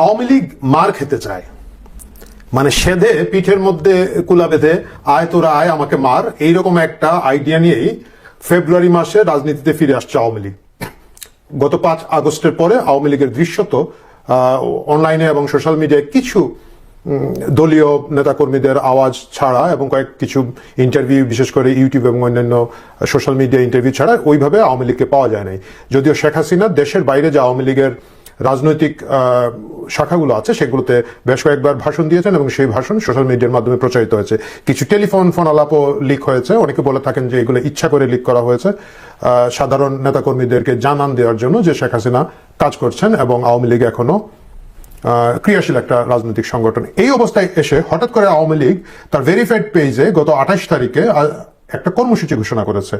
আওয়ামী লীগ মার খেতে চায়। মানে সেধে পিঠের মধ্যে কুলা বেঁধে, আয় তোরা, আয়, আমাকে মার। এইরকম একটা আইডিয়া নিয়েই ফেব্রুয়ারি মাসে রাজনীতিতে ফিরে আসছে আওয়ামী লীগ। গত পাঁচ আগস্টের পরে আওয়ামী লীগের দৃশ্যত অনলাইনে এবং সোশ্যাল মিডিয়ায় কিছু দলীয় নেতাকর্মীদের আওয়াজ ছাড়া এবং কয়েক কিছু ইন্টারভিউ বিশেষ করে ইউটিউব এবং অন্যান্য সোশ্যাল মিডিয়া ইন্টারভিউ ছাড়া ওইভাবে আওয়ামী লীগকে পাওয়া যায় নাই। যদিও শেখ হাসিনা দেশের বাইরে যে আওয়ামী লীগের রাজনৈতিক শাখাগুলো আছে, সেগুলোতে বেশ কয়েকবার ভাষণ দিয়েছেন এবং সেই ভাষণ সোশ্যাল মিডিয়ার মাধ্যমে প্রচারিত হয়েছে। কিছু টেলিফোন ফোন আলাপও লিক হয়েছে। অনেকে বলে থাকেন যে এগুলো ইচ্ছা করে লিক করা হয়েছে। সাধারণ নেতাকর্মীদেরকে জানান দেওয়ার জন্য যে শেখ হাসিনা কাজ করছেন এবং আওয়ামী লীগ এখনও ক্রিয়াশীল একটা রাজনৈতিক সংগঠন। এই অবস্থায় এসে হঠাৎ করে আওয়ামী লীগ তার ভেরিফাইড পেজে গত আঠাশ তারিখে একটা কর্মসূচি ঘোষণা করেছে।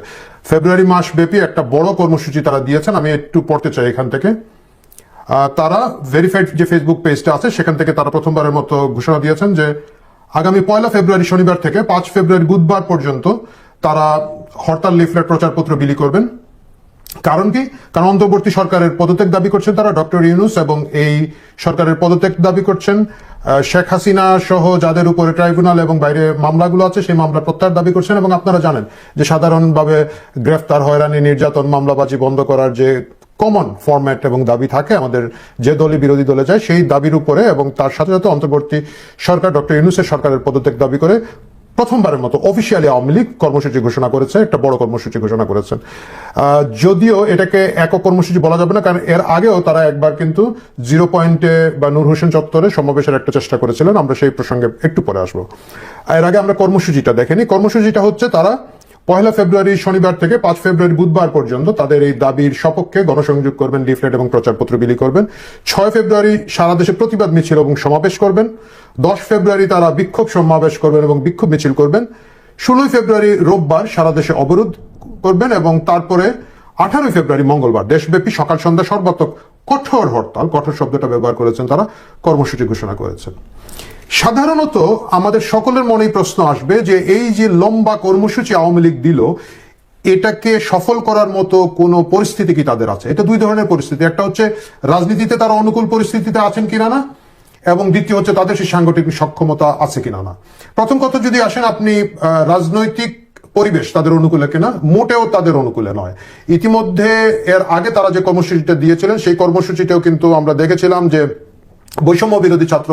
ফেব্রুয়ারি মাস ব্যাপী একটা বড় কর্মসূচি তারা দিয়েছেন। আমি একটু পড়তে চাই এখান থেকে। তারা ভেরিফাইড যে ফেসবুক পেজটা আছে, সেখান থেকে তারা প্রথমবারের মতো ঘোষণা দিয়েছেন যে আগামী পয়লা ফেব্রুয়ারি শনিবার থেকে পাঁচ ফেব্রুয়ারি বুধবার পর্যন্ত তারা হরতাল লিফলেট প্রচারপত্র বিলি করবেন। কারণ কি? কারণ অন্তর্বর্তী সরকারের পদত্যাগ দাবি করছেন তারা, ডক্টর ইউনুস এবং এই সরকারের পদত্যাগ দাবি করছেন। শেখ হাসিনা সহ যাদের উপরে ট্রাইব্যুনাল এবং বাইরে মামলাগুলো আছে, সেই মামলা প্রত্যাহার দাবি করছেন এবং আপনারা জানেন যে সাধারণভাবে গ্রেফতার, হয়রানি, নির্যাতন, মামলাবাজি বন্ধ করার যে কমন ফরম্যাট এবং দাবি থাকে, আমাদের যে দলই বিরোধী দলে যায় সেই দাবির উপরে এবং তার সাথে সাথে অন্তর্বর্তী সরকার, ডক্টর ইউনুসের সরকারের পদত্যাগ দাবি করে প্রথমবারের মতো অফিসিয়ালি আওয়ামী লীগ কর্মসূচি ঘোষণা করেছে, একটা বড় কর্মসূচি ঘোষণা করেছেন। যদিও এটাকে একক কর্মসূচি বলা যাবে না, কারণ এর আগেও তারা একবার কিন্তু জিরো পয়েন্টে বা নূর হোসেন চত্বরে সমাবেশের একটা চেষ্টা করেছিলেন, আমরা সেই প্রসঙ্গে একটু পরে আসব। এর আগে আমরা কর্মসূচিটা দেখেনি। কর্মসূচিটা হচ্ছে তারা পয়লা ফেব্রুয়ারি শনিবার থেকে পাঁচ ফেব্রুয়ারি বুধবার পর্যন্ত তাদের এই দাবির সপক্ষে গণসংযোগ করবেন, লিফলেট এবং প্রচারপত্র বিলি করবেন। ছয় ফেব্রুয়ারি সারা দেশে প্রতিবাদ মিছিল এবং সমাবেশ করবেন। দশ ফেব্রুয়ারি তারা বিক্ষোভ সমাবেশ করবেন এবং বিক্ষোভ মিছিল করবেন। ষোলোই ফেব্রুয়ারি রোববার সারা দেশে অবরোধ করবেন এবং তারপরে আঠারোই ফেব্রুয়ারি মঙ্গলবার দেশব্যাপী সকাল সন্ধ্যা সর্বাত্মক কঠোর হরতাল, কঠোর শব্দটা ব্যবহার করেছেন তারা, কর্মসূচি ঘোষণা করেছেন। সাধারণত আমাদের সকলের মনেই প্রশ্ন আসবে যে এই যে লম্বা কর্মসূচি আওয়ামী লীগ দিল, এটাকে সফল করার মতো কোনো পরিস্থিতি কি তাদের আছে? এটা দুই ধরনের পরিস্থিতি। একটা হচ্ছে রাজনীতিতে তারা অনুকূল পরিস্থিতিতে আছেন কিনা না? এবং দ্বিতীয় হচ্ছে তাদের সেই সাংগঠনিক সক্ষমতা আছে কিনা না? প্রথম কথা যদি আসেন, আপনি রাজনৈতিক পরিবেশ তাদের অনুকূলে কিনা? মোটেও তাদের অনুকূলে নয়। ইতিমধ্যে এর আগে তারা যে কর্মসূচিটা দিয়েছিলেন, সেই কর্মসূচিটাও কিন্তু আমরা দেখেছিলাম যে বৈষম্য বিরোধী ছাত্র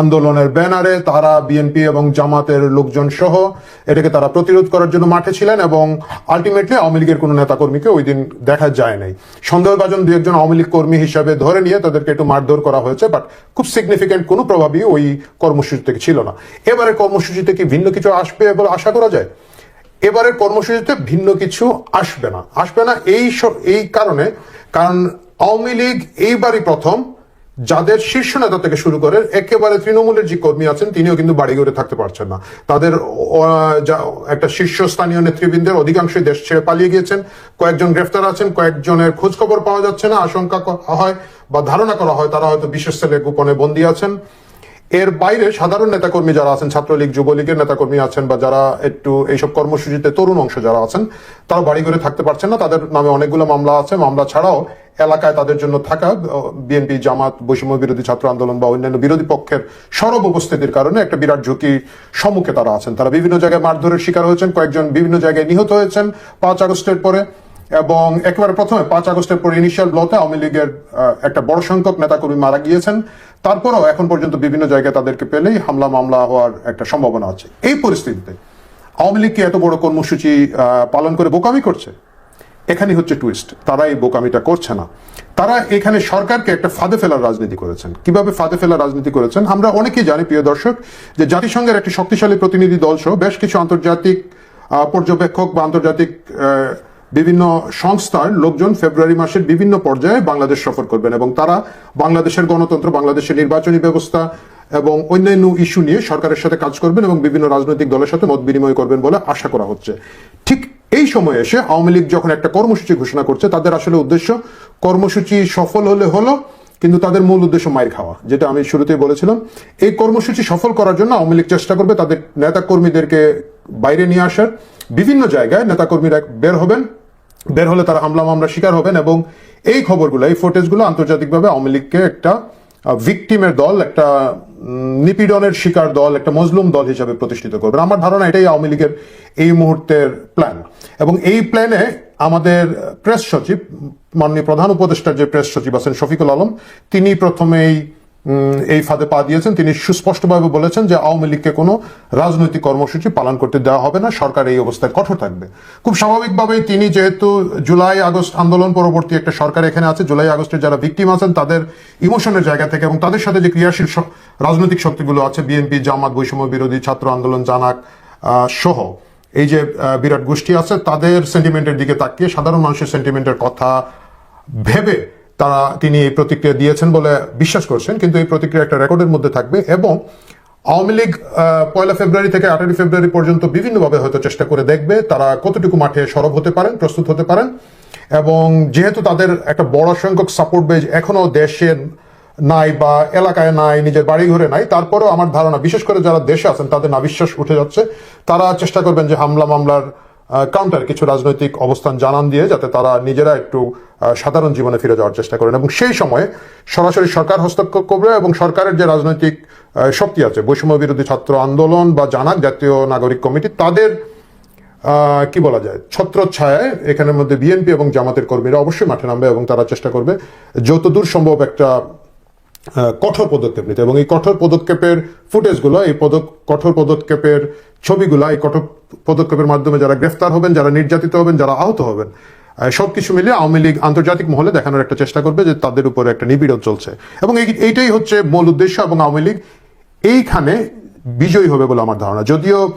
আন্দোলনের ব্যানারে তারা বিএনপি এবং জামাতের লোকজন সহ এটাকে তারা প্রতিরোধ করার জন্য মাঠে ছিলেন এবং আলটিমেটলি আওয়ামী লীগের কোনো নেতাকর্মীকে ওই দিন দেখা যায় নাই। সন্দেহভাজন দু একজন আওয়ামী লীগ কর্মী হিসাবে ধরে নিয়ে তাদেরকে একটু মারধর করা হয়েছে বাট খুব সিগনিফিকেন্ট কোনো প্রভাবই ওই কর্মসূচি থেকে ছিল না। এবারে কর্মসূচিতে কি ভিন্ন কিছু আসবে বলে আশা করা যায়? এবারের কর্মসূচিতে ভিন্ন কিছু আসবে না। আসবে না এই এই কারণে, কারণ আওয়ামী লীগ এইবারই প্রথম যাদের শীর্ষ নেতা থেকে শুরু করে একেবারে তৃণমূলের যে কর্মী আছেন, তিনিও কিন্তু বাড়ি ঘরে থাকতে পারছেন না। তাদের একটা শীর্ষস্থানীয় নেতৃবৃন্দের অধিকাংশই দেশ ছেড়ে পালিয়ে গিয়েছেন। কয়েকজন গ্রেফতার আছেন, কয়েকজনের খোঁজখবর পাওয়া যাচ্ছে না, আশঙ্কা হয় বা ধারণা করা হয় তারা হয়তো বিশেষ সেলে গোপনে বন্দী আছেন। এর বাইরে সাধারণ নেতাকর্মী যারা আছেন, ছাত্রলীগ, যুবলীগের নেতাকর্মী আছেন বা যারা একটু এইসব কর্মসূচিতে তরুণ অংশ যারা আছেন, তারা বাড়ি ঘরে থাকতে পারছেন না। তাদের নামে অনেকগুলো মামলা আছে। মামলা ছাড়াও এলাকায় তাদের জন্য থাকা বিএনপি, জামাত, বৈষম্য বিরোধী ছাত্র আন্দোলন বা অন্যান্য বিরোধী পক্ষের সরব উপস্থিতির কারণে একটা বিরাট ঝুঁকি সম্মুখে তারা আছেন। তারা বিভিন্ন জায়গায় মারধরের শিকার হয়েছেন। কয়েকজন বিভিন্ন জায়গায় নিহত হয়েছেন পাঁচ আগস্টের পরে এবং একেবারে প্রথমে পাঁচ আগস্টের পরে ইনিশিয়াল ব্লতে আওয়ামী লীগের একটা বড় সংখ্যক নেতাকর্মী মারা গিয়েছেন। তারপরেও এখন পর্যন্ত বিভিন্ন জায়গায় তাদেরকে পেলেই হামলা মামলা হওয়ার একটা সম্ভাবনা আছে। এই পরিস্থিতিতে আওয়ামী লীগ কি এত বড় কর্মসূচি পালন করে বোকামি করছে? এখানে হচ্ছে টুইস্ট তারা এই বোকামিটা করছে না। তারা এখানে সরকারকে একটা ফাঁদে ফেলার রাজনীতি করেছেন। কীভাবে ফাঁদে ফেলার রাজনীতি করেছেন? আমরা অনেকেই জানি, প্রিয় দর্শক, যে জাতিসংঘের একটি শক্তিশালী প্রতিনিধি দল সহ বেশ কিছু আন্তর্জাতিক পর্যবেক্ষক বা আন্তর্জাতিক বিভিন্ন সংস্থার লোকজন ফেব্রুয়ারি মাসের বিভিন্ন পর্যায়ে বাংলাদেশ সফর করবেন এবং তারা বাংলাদেশের গণতন্ত্র, বাংলাদেশের নির্বাচনী ব্যবস্থা এবং অন্যান্য ইস্যু নিয়ে সরকারের সাথে কাজ করবেন এবং বিভিন্ন রাজনৈতিক দলের সাথে মত বিনিময় করবেন বলে আশা করা হচ্ছে। ঠিক এই সময় এসে আওয়ামী লীগ যখন একটা কর্মসূচি ঘোষণা করছে, তাদের আসলে উদ্দেশ্য কর্মসূচি সফল হলে হলো, কিন্তু তাদের মূল উদ্দেশ্য মায়ের খাওয়া, যেটা আমি শুরুতেই বলেছিলাম। এই কর্মসূচি সফল করার জন্য আওয়ামী লীগ চেষ্টা করবে তাদের নেতা কর্মীদেরকে বাইরে নিয়ে আসার। বিভিন্ন জায়গায় নেতাকর্মীরা বের হবেন বের হলে তারা হামলা মামলা শিকার হবেন এবং এই খবরগুলো, এই ফুটেজগুলো আন্তর্জাতিকভাবে আওয়ামী লীগকে একটা ভিকটিমের দল, একটা নিপীড়নের শিকার দল, একটা মজলুম দল হিসাবে প্রতিষ্ঠিত করবেন আমার ধারণা এটাই আওয়ামী লীগের এই মুহূর্তের প্ল্যান এবং এই প্ল্যানে আমাদের প্রেস সচিব, মাননীয় প্রধান উপদেষ্টার যে প্রেস সচিব আছেন শফিকুল আলম, তিনি প্রথমেই এই ফাঁদে পা দিয়েছেন। তিনি সুস্পষ্টভাবে বলেছেন যে আওয়ামী লীগকে কোনো রাজনৈতিক কর্মসূচি পালন করতে দেওয়া হবে না। সরকার এই অবস্থায় কঠোর থাকবে। খুব স্বাভাবিকভাবেই তিনি যেহেতু জুলাই, আগস্ট আন্দোলন পরবর্তী একটা সরকার এখানে আছে। জুলাই আগস্টের যারা ভিকটিম আছেন, তাদের ইমোশনের জায়গা থেকে এবং তাদের সাথে যে ক্রিয়াশীল রাজনৈতিক শক্তিগুলো আছে, বিএনপি, জামাত, বৈষম্য বিরোধী, ছাত্র আন্দোলন জানাক সহ। এই যে বিরাট গোষ্ঠী আছে, তাদের সেন্টিমেন্টের দিকে তাকিয়ে সাধারণ মানুষের সেন্টিমেন্টের কথা ভেবে তারা, তিনি এই প্রতিক্রিয়া দিয়েছেন বলে বিশ্বাস করছেন, কিন্তু এই প্রতিক্রিয়া একটা রেকর্ডের মধ্যে থাকবে এবং আওয়ামী লীগ পয়লা ফেব্রুয়ারি থেকে আঠারোই ফেব্রুয়ারি পর্যন্ত বিভিন্নভাবে হয়তো চেষ্টা করে দেখবে, তারা কতটুকু মাঠে সরব হতে পারেন, প্রস্তুত হতে পারেন এবং যেহেতু তাদের একটা বড় সংখ্যক সাপোর্ট বেজ এখনও দেশে নাই বা এলাকায় নাই, নিজের বাড়ি ঘরে নাই, তারপরেও আমার ধারণা, বিশেষ করে যারা দেশে আছেন, তাদের নাবিশ্বাস উঠে যাচ্ছে, তারা চেষ্টা করবেন যে হামলা মামলার কাউন্টার কিছু রাজনৈতিক অবস্থান জানান দিয়ে যাতে তারা নিজেরা একটু সাধারণ জীবনে ফিরে যাওয়ার চেষ্টা করেন। এবং সেই সময়ে সরাসরি সরকার হস্তক্ষেপ করবে এবং সরকারের যে রাজনৈতিক শক্তি আছে, বৈষম্য বিরোধী ছাত্র আন্দোলন বা জানাক জাতীয় নাগরিক কমিটি, তাদের কি বলা যায়, ছত্রছায়ায় এখানের মধ্যে বিএনপি এবং জামাতের কর্মীরা অবশ্যই মাঠে নামবে এবং তারা চেষ্টা করবে। যতদূর সম্ভব একটা কঠোর পদক্ষেপ নিতে। এবং এই কঠোর পদক্ষেপের ফুটেজগুলো এই পদক কঠোর পদক্ষেপের ছবিগুলো এই কঠোর পদক্ষেপের মাধ্যমে যারা গ্রেফতার হবেন যারা নির্যাতিত হবেন যারা আহত হবেন আহ, সবকিছু মিলিয়ে আওয়ামী লীগ আন্তর্জাতিক মহলে দেখানোর একটা চেষ্টা করবে যে তাদের উপরে একটা নিবিড়ন চলছে। এবং এই- এইটাই হচ্ছে মূল উদ্দেশ্য এবং আওয়ামী লীগ এইখানে বিজয়ী হবে বলে আমার ধারণা। যদিও